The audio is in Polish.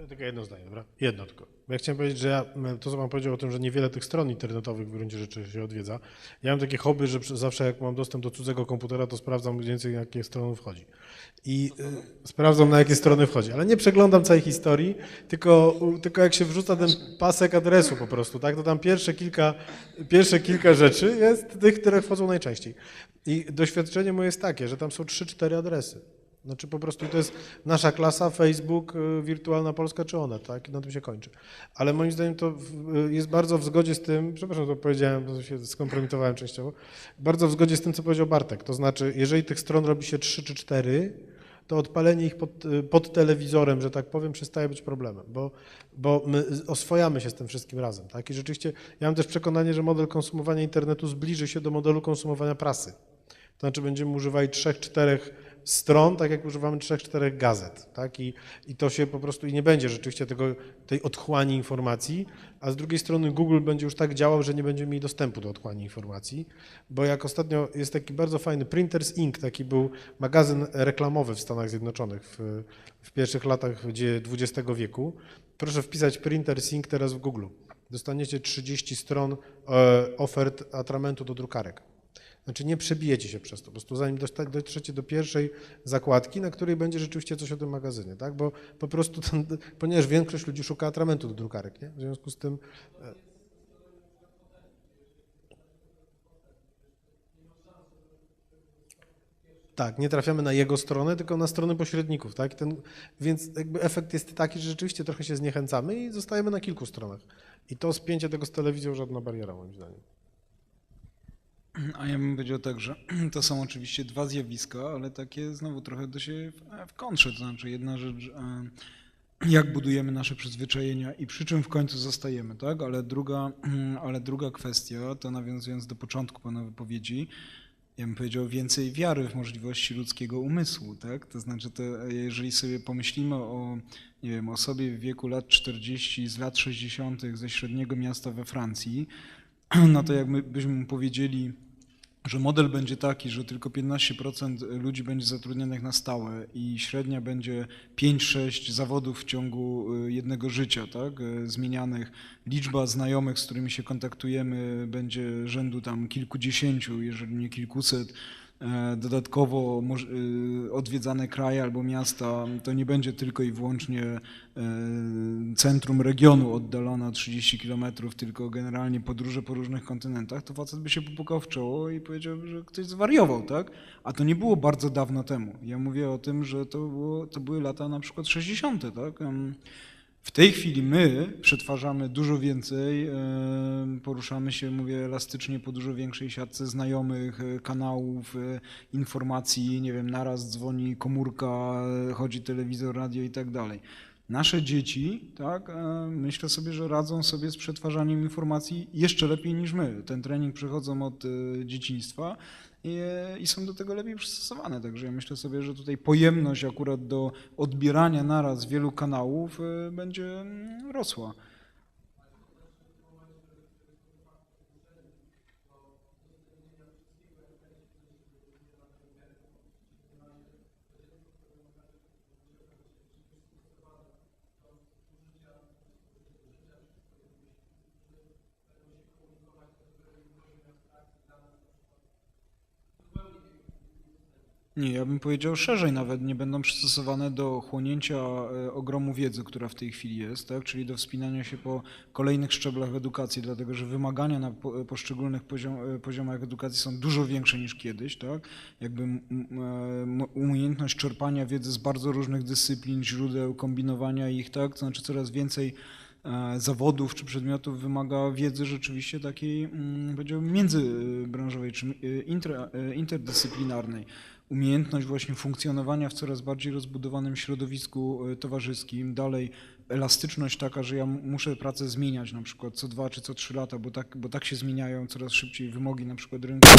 Ja tylko jedno zdanie, dobra? Jedno tylko. Ja chciałem powiedzieć, że ja, to co pan powiedział o tym, że niewiele tych stron internetowych w gruncie rzeczy się odwiedza. Ja mam takie hobby, że zawsze jak mam dostęp do cudzego komputera, to sprawdzam mniej więcej na jakie strony wchodzi. I y, sprawdzam na jakie strony wchodzi, ale nie przeglądam całej historii, tylko, tylko jak się wrzuca ten pasek adresu po prostu, tak, to tam pierwsze kilka, pierwsze kilka rzeczy jest tych, które wchodzą najczęściej. I doświadczenie moje jest takie, że tam są 3-4 adresy. Znaczy po prostu to jest nasza klasa, Facebook, y, Wirtualna Polska czy Onet, tak? I na tym się kończy. Ale moim zdaniem to y, jest bardzo w zgodzie z tym, przepraszam, to powiedziałem, bo się skompromitowałem częściowo, bardzo w zgodzie z tym, co powiedział Bartek. To znaczy, jeżeli tych stron robi się 3 czy 4, to odpalenie ich pod, y, pod telewizorem, że tak powiem, przestaje być problemem, bo, bo my oswojamy się z tym wszystkim razem. Tak? I rzeczywiście ja mam też przekonanie, że model konsumowania internetu zbliży się do modelu konsumowania prasy. To znaczy będziemy używali trzech, czterech stron, tak jak używamy trzech, czterech gazet, tak? I, I to się po prostu, i nie będzie rzeczywiście tego, tej otchłani informacji, a z drugiej strony Google będzie już tak działał, że nie będziemy mieli dostępu do otchłani informacji, bo jak ostatnio jest taki bardzo fajny Printers Inc., taki był magazyn reklamowy w Stanach Zjednoczonych w, w pierwszych latach XX wieku. Proszę wpisać Printers Inc. teraz w Google. Dostaniecie 30 stron e, ofert atramentu do drukarek. Znaczy nie przebijecie się przez to, po prostu zanim dosta- dotrzecie do pierwszej zakładki, na której będzie rzeczywiście coś o tym magazynie, tak? Bo po prostu, ten, ponieważ większość ludzi szuka atramentu do drukarek, nie? W związku z tym... e, Tak, nie trafiamy na jego stronę, tylko na stronę pośredników, tak? Ten, więc jakby efekt jest taki, że rzeczywiście trochę się zniechęcamy i zostajemy na kilku stronach. I to spięcie tego z telewizją żadna bariera, moim zdaniem. A ja bym powiedział tak, że to są oczywiście dwa zjawiska, ale takie znowu trochę do siebie w, w kontrze. To znaczy jedna rzecz, jak budujemy nasze przyzwyczajenia i przy czym w końcu zostajemy, tak? Ale druga, ale druga kwestia, to nawiązując do początku pana wypowiedzi, ja bym powiedział więcej wiary w możliwości ludzkiego umysłu, tak? To znaczy, to jeżeli sobie pomyślimy o, nie wiem, osobie w wieku lat 40, z lat 60. ze średniego miasta we Francji, no to jakby byśmy mu powiedzieli, że model będzie taki, że tylko 15% ludzi będzie zatrudnionych na stałe i średnia będzie 5-6 zawodów w ciągu y, jednego życia, tak, y, zmienianych. Liczba znajomych, z którymi się kontaktujemy będzie rzędu tam kilkudziesięciu, jeżeli nie kilkuset. E, Dodatkowo y, odwiedzane kraje albo miasta to nie będzie tylko i wyłącznie e, centrum regionu oddalone o 30 km, tylko generalnie podróże po różnych kontynentach, to facet by się popukał w czoło i powiedział, że ktoś zwariował, tak? A to nie było bardzo dawno temu. Ja mówię o tym, że to, było, to były lata na przykład 60., tak? W tej chwili my przetwarzamy dużo więcej, e, poruszamy się, mówię, elastycznie po dużo większej siatce znajomych, e, kanałów, e, informacji, nie wiem, naraz dzwoni komórka, chodzi telewizor, radio i tak dalej. Nasze dzieci, tak, e, myślę sobie, że radzą sobie z przetwarzaniem informacji jeszcze lepiej niż my. Ten trening przechodzą od e, dzieciństwa i, i są do tego lepiej przystosowane. Także ja myślę sobie, że tutaj pojemność akurat do odbierania naraz wielu kanałów e, będzie mm, rosła. Nie, ja bym powiedział szerzej nawet, nie będą przystosowane do chłonięcia e, ogromu wiedzy, która w tej chwili jest, tak? czyli do wspinania się po kolejnych szczeblach edukacji, dlatego że wymagania na po- poszczególnych poziom, e, poziomach edukacji są dużo większe niż kiedyś. Tak? Jakby m- umiejętność czerpania wiedzy z bardzo różnych dyscyplin, źródeł, kombinowania ich, tak? to znaczy coraz więcej e, zawodów czy przedmiotów wymaga wiedzy rzeczywiście takiej, mm, powiedziałbym, międzybranżowej czy e, e, interdyscyplinarnej umiejętność właśnie funkcjonowania w coraz bardziej rozbudowanym środowisku e, towarzyskim, dalej elastyczność taka, że ja muszę pracę zmieniać na przykład co dwa czy co trzy lata, bo tak, bo tak się zmieniają coraz szybciej wymogi na przykład rynku.